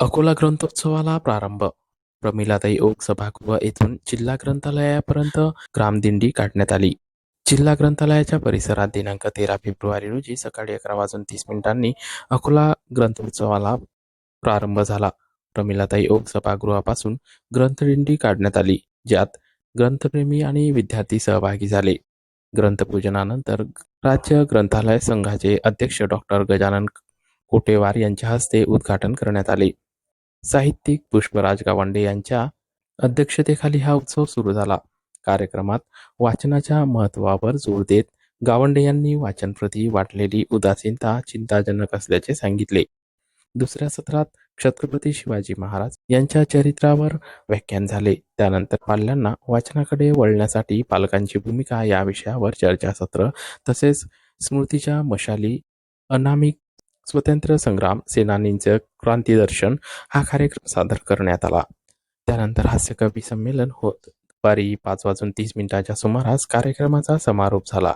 अकोला ग्रंथोत्सवाला प्रारंभ. प्रमिलाताई ओक सभागृह येथून जिल्हा ग्रंथालयापर्यंत ग्रामदिंडी काढण्यात आली. जिल्हा ग्रंथालयाच्या परिसरात दिनांक तेरा फेब्रुवारी रोजी सकाळी अकरा वाजून तीस मिनिटांनी अकोला ग्रंथोत्सवाला प्रारंभ झाला. प्रमिलाताई ओक सभागृहापासून ग्रंथदिंडी काढण्यात आली ज्यात ग्रंथप्रेमी आणि विद्यार्थी सहभागी झाले. ग्रंथपूजनानंतर राज्य ग्रंथालय संघाचे अध्यक्ष डॉक्टर गजानन कोटेवार यांच्या हस्ते उद्घाटन करण्यात आले. साहित्यिक पुष्पराज गावंडे यांच्या अध्यक्षतेखाली हा उत्सव सुरू झाला. कार्यक्रमात वाचनाच्या महत्त्वावर जोर देत गावंडे यांनी वाचनप्रती वाटलेली उदासीनता चिंताजनक असल्याचे सांगितले. दुसऱ्या सत्रात छत्रपती शिवाजी महाराज यांच्या चरित्रावर व्याख्यान झाले. त्यानंतर पाल्यांना वाचनाकडे वळण्यासाठी पालकांची भूमिका या विषयावर चर्चासत्र तसेच स्मृतीच्या मशाली अनामिक स्वतंत्र संग्राम सेनानींचं क्रांतीदर्शन हा कार्यक्रम सादर करण्यात आला. त्यानंतर हास्यकवी संमेलन होत. दुपारी पाच वाजून तीस मिनिटाच्या सुमारास कार्यक्रमाचा समारोप झाला.